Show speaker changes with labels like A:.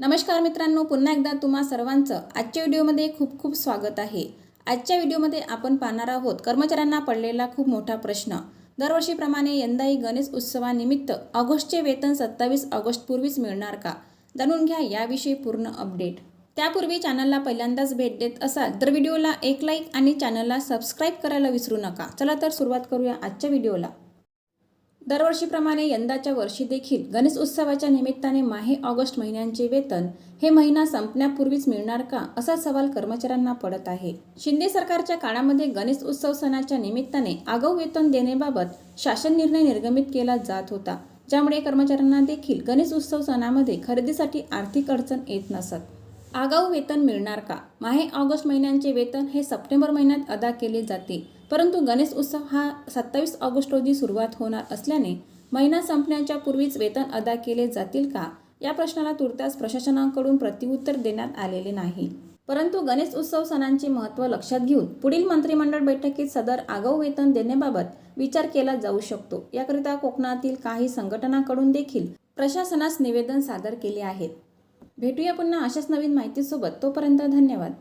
A: नमस्कार मित्रांनो पुन्हा एकदा तुम्हा सर्वांचं आजच्या व्हिडिओमध्ये खूप खूप स्वागत आहे. आजच्या व्हिडिओमध्ये आपण पाहणार आहोत कर्मचाऱ्यांना पडलेला खूप मोठा प्रश्न. दरवर्षीप्रमाणे यंदाही गणेश उत्सवानिमित्त ऑगस्टचे वेतन सत्तावीस ऑगस्टपूर्वीच मिळणार का? जाणून घ्या याविषयी पूर्ण अपडेट. त्यापूर्वी चॅनलला पहिल्यांदाच भेट देत असाल तर व्हिडिओला एक लाईक आणि चॅनलला सबस्क्राईब करायला विसरू नका. चला तर सुरुवात करूया आजच्या व्हिडिओला. दरवर्षीप्रमाणे यंदाच्या वर्षी देखील गणेश उत्सवाच्या निमित्ताने माहे ऑगस्ट महिन्यांचे वेतन हे महिना संपण्यापूर्वीच मिळणार का असा सवाल कर्मचाऱ्यांना पडत आहे. शिंदे सरकारच्या काळामध्ये गणेश उत्सव सणाच्या निमित्ताने आगाऊ वेतन देण्याबाबत शासन निर्णय निर्गमित केला जात होता. ज्यामुळे कर्मचाऱ्यांना देखील गणेश उत्सव सणामध्ये खरेदीसाठी आर्थिक अडचण येत नसत. आगाऊ वेतन मिळणार का? माहे ऑगस्ट महिन्यांचे वेतन हे सप्टेंबर महिन्यात अदा केले जाते. परंतु गणेश उत्सव हा सत्तावीस ऑगस्ट रोजी सुरुवात होणार असल्याने महिना संपण्याच्या पूर्वीच वेतन अदा केले जातील का? या प्रश्नाला तुर्तास प्रशासनाकडून प्रतिउत्तर देण्यात आलेले नाही. परंतु गणेश उत्सव सणांचे महत्त्व लक्षात घेऊन पुढील मंत्रिमंडळ बैठकीत सदर आगाऊ वेतन देण्याबाबत विचार केला जाऊ शकतो. याकरिता कोकणातील काही संघटनांकडून देखील प्रशासनास निवेदन सादर केले आहेत. भेटूया पुन्हा अशाच नवीन माहितीसोबत. तोपर्यंत धन्यवाद.